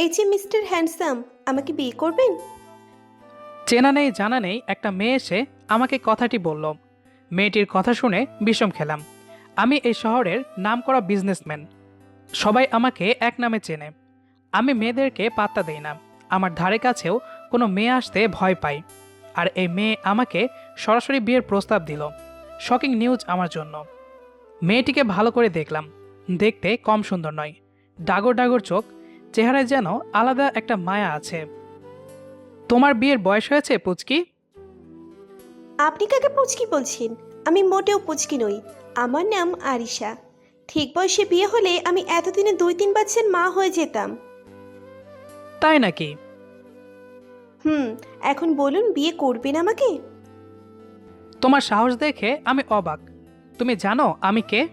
এই যে mister handsome, আমাকে বিয়ে করবেন? চেনা নেই, জানা নেই, একটা মেয়ে এসে আমাকে কথাটি বলল। মেয়েটির কথা শুনে বিষম খেলাম। আমি এই শহরের নামকরা বিজনেসম্যান সবাই আমাকে এক নামে চেনে। আমি মেয়েদেরকে পাত্তা দেই না। আমার ধারে কাছেও কোনো মেয়ে আসতে ভয় পাই। আর এই মেয়ে আমাকে সরাসরি বিয়ের প্রস্তাব দিল। শকিং নিউজ আমার জন্য। মেয়েটিকে ভালো করে দেখলাম। দেখতে কম সুন্দর নয়। ডাগর ডাগর চোখ চেহারায় যেন আলাদা একটা মায়া আছে। তোমার বিয়ের বয়স হয়েছে পুচকি? আপনি কাকে পুচকি বলছেন? আমি মোটেও পুচকি নই। আমার নাম আরিশা। ঠিক বয়সে বিয়ে হলে আমি এতদিনে দুই তিন বাচ্চার মা হয়ে যেতাম। তাই নাকি? হুম এখন বলুন বিয়ে করবেন আমাকে? তোমার সাহস দেখে আমি অবাক। তুমি জানো আমি কে?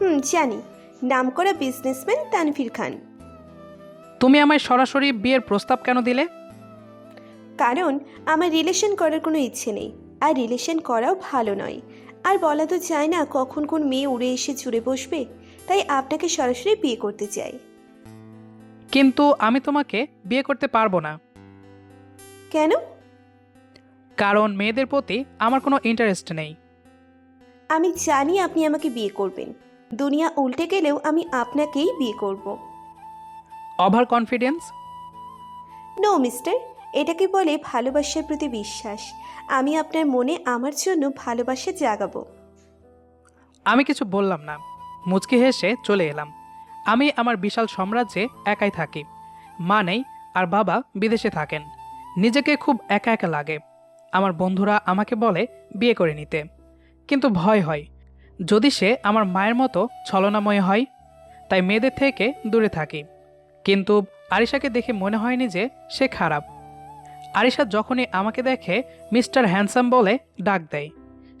হুম জানি। নামকরা বিজনেসম্যান তানভীর খান। তুমি আমায় সরাসরি বিয়ের প্রস্তাব কেন দিলে? কারণ আমার রিলেশন করার কোনো ইচ্ছে নেই। আর রিলেশন করাও ভালো নয়। আর বলা তো যায় না কখন কোন মেয়ে উড়ে এসে জুড়ে বসবে তাই আপনাকে সরাসরি বিয়ে করতে চাই। কিন্তু আমি তোমাকে বিয়ে করতে পারব না। কেন? কারণ মেয়েদের প্রতি আমার কোনো ইন্টারেস্ট নেই। আমি জানি আপনি আমাকে বিয়ে করবেন। দুনিয়া উল্টে গেলেও আমি আপনাকেই বিয়ে করব। ওভার কনফিডেন্স নো মিস্টার এটাকে বলে ভালোবাসার প্রতি বিশ্বাস। আমি আপনার মনে আমার জন্য ভালোবাসা জাগাবো। আমি কিছু বললাম না। মুচকি হেসে চলে এলাম। আমি আমার বিশাল সাম্রাজ্যে একাই থাকি। মা নেই আর বাবা বিদেশে থাকেন। নিজেকে খুব একা একা লাগে। আমার বন্ধুরা আমাকে বলে বিয়ে করে নিতে। কিন্তু ভয় হয়। যদি সে আমার মায়ের মতো ছলনাময় হয় তাই মেয়েদের থেকে দূরে থাকি। কিন্তু আরিশাকে দেখে মনে হয়নি যে সে খারাপ। আরিশা যখনই আমাকে দেখে মিস্টার হ্যান্ডসাম বলে ডাক দেয়।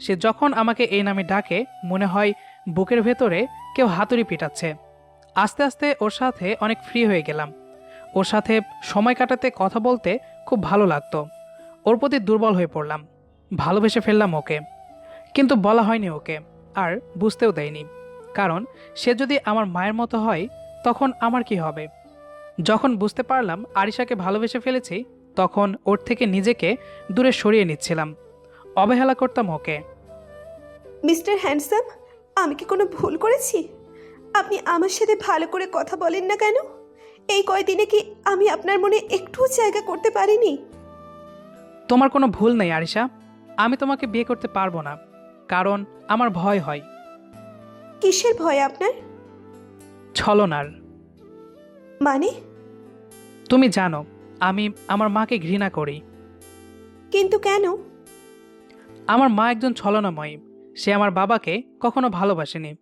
সে যখন আমাকে এই নামে ডাকে, মনে হয় বুকের ভেতরে কেউ হাতুড়ি পিটাচ্ছে। আস্তে আস্তে ওর সাথে অনেক ফ্রি হয়ে গেলাম। ওর সাথে সময় কাটাতে কথা বলতে খুব ভালো লাগতো। ওর প্রতি দুর্বল হয়ে পড়লাম। ভালোবেসে ফেললাম ওকে। কিন্তু বলা হয়নি ওকে, আর বুঝতেও দেয়নি। কারণ সে যদি আমার মায়ের মতো হয়, তখন আমার কি হবে? যখন বুঝতে পারলাম আরিশাকে ভালোবেসে ফেলেছি তখন ওর থেকে নিজেকে দূরে সরিয়ে নিচ্ছিলাম। অবহেলা করতাম ওকে। মিস্টার হ্যান্ডসাম আমি কি কোনো ভুল করেছি? আপনি আমার সাথে ভালো করে কথা বলেন না কেন? এই কয়দিনে কি আমি আপনার মনে একটুও জায়গা করতে পারিনি? তোমার কোনো ভুল নেই আরিশা। আমি তোমাকে বিয়ে করতে পারব না কারণ আমার ভয় হয়। কিসের ভয় আপনার? ছলনার। মানে? তুমি জানো আমি আমার মাকে ঘৃণা করি। কিন্তু কেন? আমার মা একজন ছলনাময়ী। সে আমার বাবাকে কখনো ভালোবাসেনি।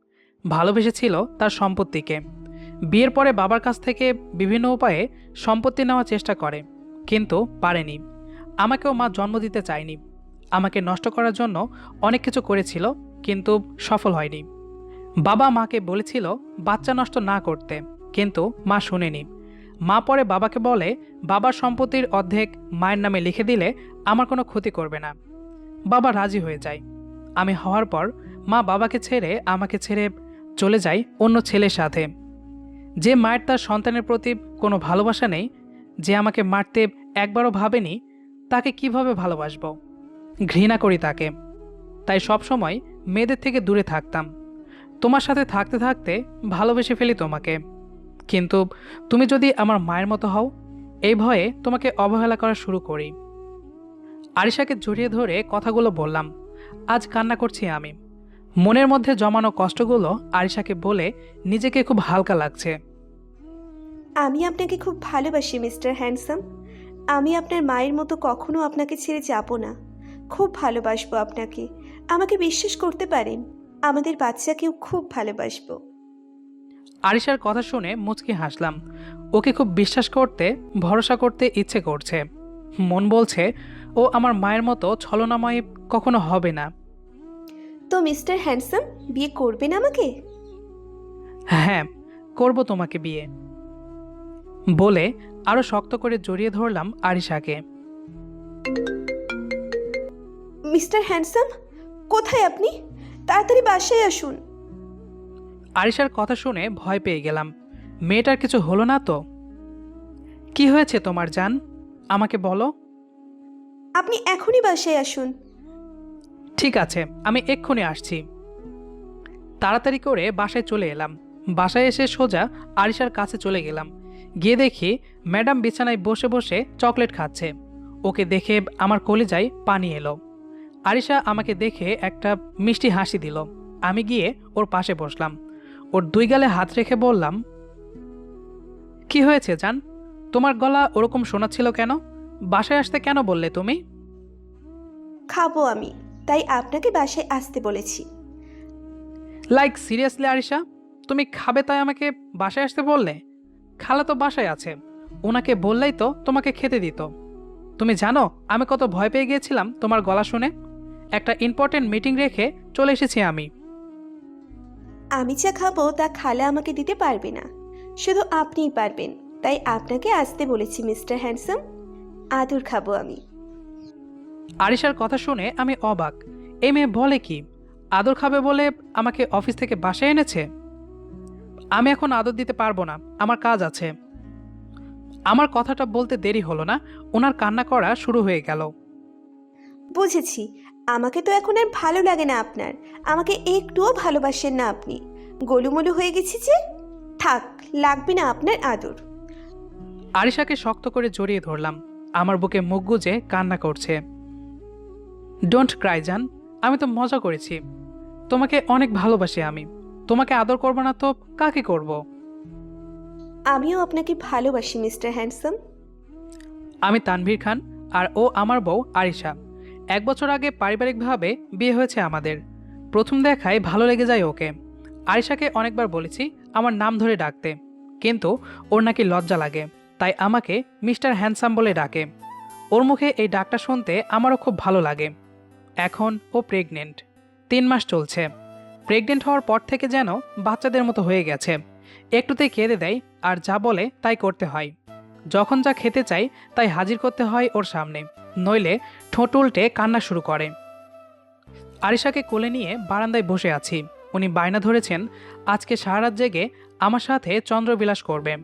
ভালোবেসেছিল তার সম্পত্তিকে। বিয়ের পরে বাবার কাছ থেকে বিভিন্ন উপায়ে সম্পত্তি নেওয়ার চেষ্টা করে কিন্তু পারেনি। আমাকেও মা জন্ম দিতে চায়নি। আমাকে নষ্ট করার জন্য অনেক কিছু করেছিল কিন্তু সফল হয়নি। বাবা মাকে বলেছিল বাচ্চা নষ্ট না করতে কিন্তু মা শুনেনি। মা পরে বাবাকে বলে, বাবার সম্পত্তির অর্ধেক মায়ের নামে লিখে দিলে আমার কোনো ক্ষতি করবে না। বাবা রাজি হয়ে যায়। আমি হওয়ার পর মা বাবাকে ছেড়ে আমাকে ছেড়ে চলে যায় অন্য ছেলের সাথে। যে মায়ের তার সন্তানের প্রতি কোনো ভালোবাসা নেই, যে আমাকে মারতে একবারও ভাবেনি, তাকে কীভাবে ভালোবাসবো? ঘৃণা করি তাকে। তাই সবসময় মেয়েদের থেকে দূরে থাকতাম। তোমার সাথে থাকতে থাকতে ভালোবেসে ফেলি তোমাকে। কিন্তু তুমি যদি আমার মায়ের মতো হও, এই ভয়ে তোমাকে অবহেলা করা শুরু করি। আরিশাকে জড়িয়ে ধরে কথাগুলো বললাম, আজ কান্না করছি আমি। মনের মধ্যে জমানো কষ্টগুলো আরিশাকে বলে নিজেকে খুব হালকা লাগছে। আমি আপনাকে খুব ভালোবাসি, মিস্টার হ্যান্ডসাম। আমি আপনার মায়ের মতো কখনো আপনাকে ছেড়ে যাব না। খুব ভালোবাসবো আপনাকে। আমাকে বিশ্বাস করতে পারেন। আমাদের বাচ্চাকেও খুব ভালোবাসবো। আরিশার কথা শুনে মুচকি হাসলাম। ওকে খুব বিশ্বাস করতে ভরসা করতে ইচ্ছে করছে। মন বলছে ও আমার মায়ের মতো ছলনাময় কখনো হবে না। তো মিস্টার হ্যান্ডসাম বিয়ে করবেন আমাকে? হ্যাঁ করব তোমাকে বিয়ে। বলে আরও শক্ত করে জড়িয়ে ধরলাম আরিশাকে। মিস্টার হ্যান্ডসাম কোথায় আপনি? তাড়াতাড়ি বাসায় আসুন। আরিশার কথা শুনে ভয় পেয়ে গেলাম। মেয়েটার কিছু হলো না তো? কি হয়েছে তোমার জান? আমাকে বলো। আপনি এখনই বাসায় আসুন। ঠিক আছে আমি এক্ষুনি আসছি। তাড়াতাড়ি করে বাসায় চলে এলাম। বাসায় এসে সোজা আরিশার কাছে চলে গেলাম। গিয়ে দেখি ম্যাডাম বিছানায় বসে বসে চকলেট খাচ্ছে। ওকে দেখে আমার কলিজায় পানি এলো। আরিশা আমাকে দেখে একটা মিষ্টি হাসি দিল। আমি গিয়ে ওর পাশে বসলাম। ওর দুই গালে হাত রেখে বললাম কি হয়েছে জান? তোমার গলা ওরকম শোনাচ্ছিল কেন? বাসায় আসতে কেন বললে তুমি? খাব আমি তাই আপনাকে বাসায় আসতে বলেছি। Like seriously Arisha? তুমি খাবে তাই আমাকে বাসায় আসতে বললে? খালা তো বাসায় আছে। ওনাকে বললেই তো তোমাকে খেতে দিত। তুমি জানো আমি কত ভয় পেয়ে গিয়েছিলাম তোমার গলা শুনে। একটা ইম্পর্টেন্ট মিটিং রেখে চলে এসেছি আমি। আমি যা খাব তা খালা আমাকে দিতে পারবে না। শুধু আপনিই পারবেন তাই আপনাকে আসতে বলেছি মিস্টার হ্যান্ডসাম। আদর খাব আমি। আরিশার কথা শুনে আমি অবাক। এই মেয়ে বলে কি আদর খাবে বলে আমাকে অফিস থেকে বাসায় এনেছে? আমি এখন আদর দিতে পারব না আমার কাজ আছে। আমার কথাটা বলতে দেরি হলো না ওনার কান্না করা শুরু হয়ে গেল। বুঝেছি আমাকে তো এখন আর ভালো লাগে না আপনার। আমাকে একটুও ভালোবাসেন না আপনি। গোলুমলু হয়ে গেছি যে থাক লাগবে না আপনার আদর। আরিশাকে শক্ত করে জড়িয়ে ধরলাম। আমার বুকে মুখ গুজে কান্না করছে। ডোন্ট ক্রাই জান। আমি তো মজা করেছি। তোমাকে অনেক ভালোবাসি আমি। তোমাকে আদর করব না তো কাকে করব। আমিও আপনাকে ভালোবাসি মিস্টার হ্যান্ডসাম। আমি তানভীর খান আর ও আমার বউ আরিশা। এক বছর আগে পারিবারিকভাবে বিয়ে হয়েছে আমাদের। প্রথম দেখায় ভালো লেগে যায় ওকে। আরিশাকে অনেকবার বলেছি আমার নাম ধরে ডাকতে। কিন্তু ওর নাকি লজ্জা লাগে। তাই আমাকে মিস্টার হ্যান্ডসাম বলে ডাকে। ওর মুখে এই ডাকটা শুনতে আমারও খুব ভালো লাগে। এখন ও প্রেগনেন্ট। তিন মাস চলছে। প্রেগনেন্ট হওয়ার পর থেকে যেন বাচ্চাদের মতো হয়ে গেছে। একটুতেই কেঁদে দেয় আর যা বলে তাই করতে হয়। যখন যা খেতে চাই তাই হাজির করতে হয় ওর সামনে। নইলে ঠোঁট উল্টে কান্না শুরু করে। আরিশাকে কোলে নিয়ে বারান্দায় বসে আছি। উনি বায়না ধরেছেন আজকে সারা রাত জেগে আমার সাথে চন্দ্রবিলাস করবে।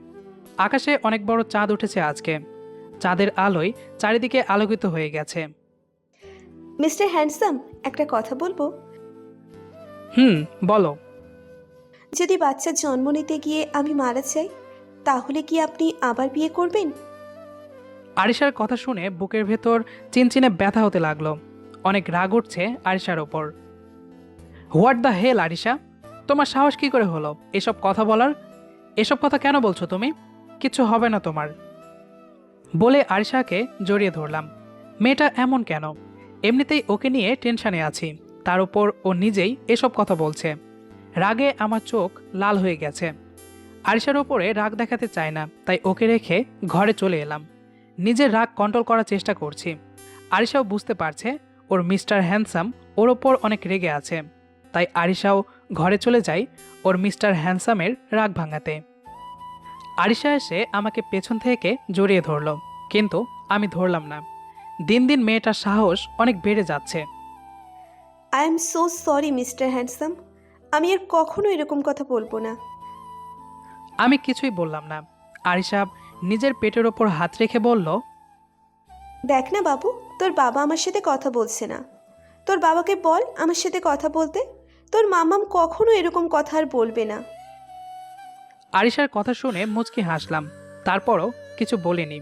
আকাশে অনেক বড় চাঁদ উঠেছে আজকে। চাঁদের আলোয় চারিদিকে আলোকিত হয়ে গেছে। মিস্টার হ্যান্ডসাম একটা কথা বলব? হুম বলো। যদি বাচ্চা জন্ম নিতে গিয়ে আমি মারা যাই তাহলে কি আপনি আবার বিয়ে করবেন? আরিশার কথা শুনে বুকের ভেতর চিনচিনে ব্যথা হতে লাগল। অনেক রাগ উঠছে আরিশার ওপর। What the hell, Arisha? তোমার সাহস কি করে হলো? এসব কথা বলার? এসব কথা কেন বলছো তুমি? কিছু হবে না তোমার। বলে আরিশাকে জড়িয়ে ধরলাম। মেয়েটা এমন কেন? এমনিতেই ওকে নিয়ে টেনশানে আছি। তার উপর ও নিজেই এসব কথা বলছে। রাগে আমার চোখ লাল হয়ে গেছে। আরিশার ওপরে রাগ দেখাতে চায় না, তাই ওকে রেখে ঘরে চলে এলাম। নিজের রাগ কন্ট্রোল করার চেষ্টা করছি। আরিশাও বুঝতে পারছে ওর মিস্টার হ্যান্ডসাম ওর ওপর অনেক রেগে আছে। তাই আরিশাও ঘরে চলে যায় ওর মিস্টার হ্যান্ডসামের রাগ ভাঙাতে। আরিশা এসে আমাকে পেছন থেকে জড়িয়ে ধরলো কিন্তু আমি ধরলাম না। দিন দিন মেয়েটার সাহস অনেক বেড়ে যাচ্ছে। I am so sorry mister handsome আমি আর কখনো এরকম কথা বলব না। আমি কিছুই বললাম না। আরিশা নিজের পেটের ওপর হাত রেখে বলল দেখ না বাবু তোর বাবা আমার সাথে কথা বলছে না। তোর বাবাকে বল আমার সাথে কথা বলতে। তোর মামাম কখনো এরকম কথা আর বলবে না। আরিশার কথা শুনে মুচকি হাসলাম তারপরও কিছু বলিনি।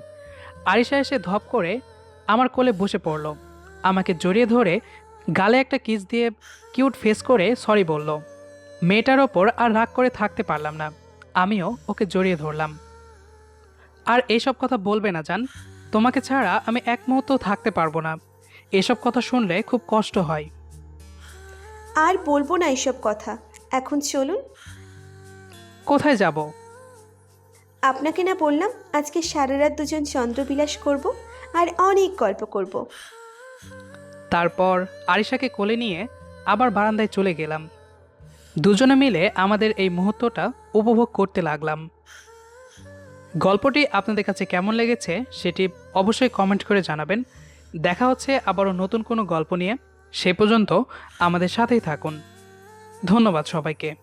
আরিশা এসে ধপ করে আমার কোলে বসে পড়ল আমাকে জড়িয়ে ধরে গালে একটা কিস দিয়ে কিউট ফেস করে সরি বলল। মেয়েটার ওপর আর রাগ করে থাকতে পারলাম না আমিও ওকে জড়িয়ে ধরলাম। আর এইসব কথা বলবে না জান। তোমাকে ছাড়া আমি এক মুহূর্ত থাকতে পারব না। এসব কথা শুনলে খুব কষ্ট হয়। আর বলব না এসব কথা। এখন চলুন। কোথায় যাব? আপনাকে না বললাম আজকে সারা রাত দুজন চন্দ্রবিলাস করব আর অনেক গল্প করব। তারপর আরিশাকে কোলে নিয়ে আবার বারান্দায় চলে গেলাম। দুজনে মিলে আমাদের এই মুহূর্তটা উপভোগ করতে লাগলাম। গল্পটি আপনাদের কাছে কেমন লেগেছে সেটি অবশ্যই কমেন্ট করে জানাবেন। দেখা হচ্ছে আবারও নতুন কোনো গল্প নিয়ে। সে পর্যন্ত আমাদের সাথেই থাকুন। ধন্যবাদ সবাইকে।